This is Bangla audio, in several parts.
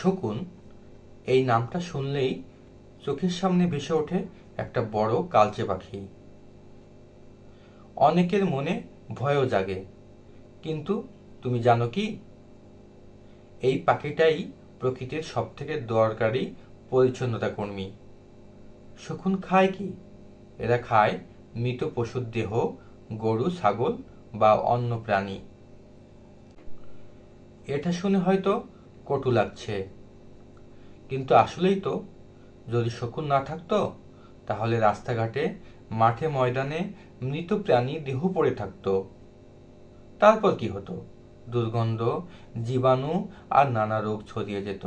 শকুন এই নামটা শুনলেই চোখের সামনে ভেসে ওঠে একটা বড় কালচে পাখি। অনেকের মনে ভয়ও জাগে, কিন্তু তুমি জানো কি? এই পাখিটাই প্রকৃতির সবথেকে দরকারি পরিচ্ছন্নতা কর্মী। শকুন খায় কি? এরা খায় মৃত পশুর দেহ, গরু, ছাগল বা অন্য প্রাণী। এটা শুনে হয়তো কটু লাগছে। কিন্তু আসলেই তো, যদি শকুন না থাকতো, তাহলে রাস্তাঘাটে, মাঠে ময়দানে মৃত প্রাণী দেহ পড়ে থাকতো। তারপর কি হতো? দুর্গন্ধ, জীবাণু আর নানা রোগ ছড়িয়ে যেত।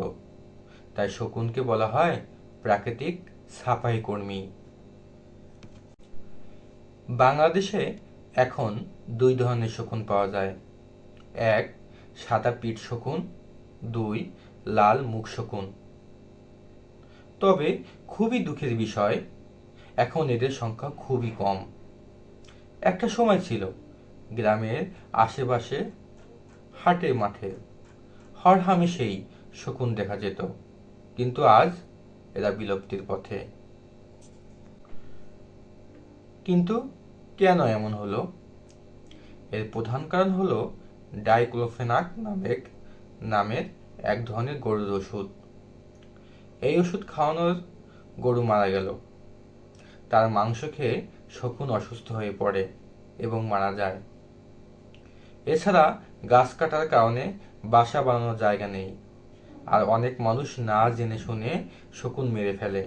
তাই শকুনকে বলা হয় প্রাকৃতিক সাফাই কর্মী। বাংলাদেশে এখন দুই ধরনের শকুন পাওয়া যায়। এক সাদা পিঠ শকুন দুই, লাল মুখ শকুন তবে খুবই দুঃখের বিষয়, এখন এদের সংখ্যা খুবই কম। একটা সময় ছিল, গ্রামের আশেপাশে হাটে মাঠে হরহামেশেই শকুন দেখা যেত, কিন্তু আজ এরা বিলুপ্তির পথে। কিন্তু কেন এমন হলো? এর প্রধান কারণ হলো ডাইক্লোফেনাক নামের নামের এক ধরনের গরুর ওষুধ। এই ওষুধ খাওয়ানোর গরু মারা গেল। তার মাংস খেয়ে শকুন অসুস্থ হয়ে পড়ে এবং মারা যায়। এছাড়া গাছ কাটার কারণে বাসা বানানোর জায়গা নেই আর অনেক মানুষ না জেনে শুনে শকুন মেরে ফেলে।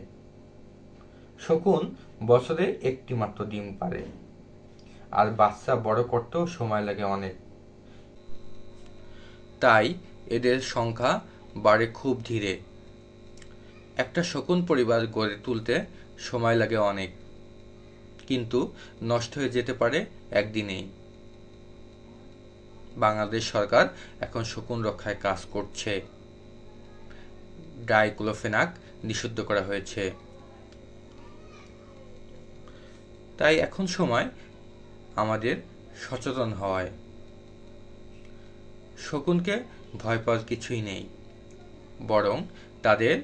শকুন বছরে একটি মাত্র ডিম পারে আর বাচ্চা বড় করতেও সময় লাগে অনেক। তাই এদের সংখ্যা বাড়ে খুব ধীরে। একটা শকুন পরিবার গড়ে তুলতে সময় লাগে অনেক, কিন্তু নষ্ট হয়ে যেতে পারে একদিনেই। বাংলাদেশ সরকার এখন শকুন রক্ষায় কাজ করছে। ডাইক্লোফেনাক নিষিদ্ধ করা হয়েছে। তাই এখন সময় আমাদের সচেতন হওয়ায়। শকুনকে ভয় পাওয়ার কিছুই নেই। বরং তাদের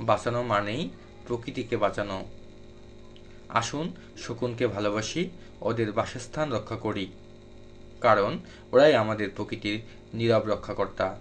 বাঁচানো মানেই প্রকৃতিকে বাঁচানো। আসুন শকুনকে ভালোবাসি, ওদের বাসস্থান রক্ষা করি। কারণ ওরাই আমাদের প্রকৃতির নীরব রক্ষাকর্তা।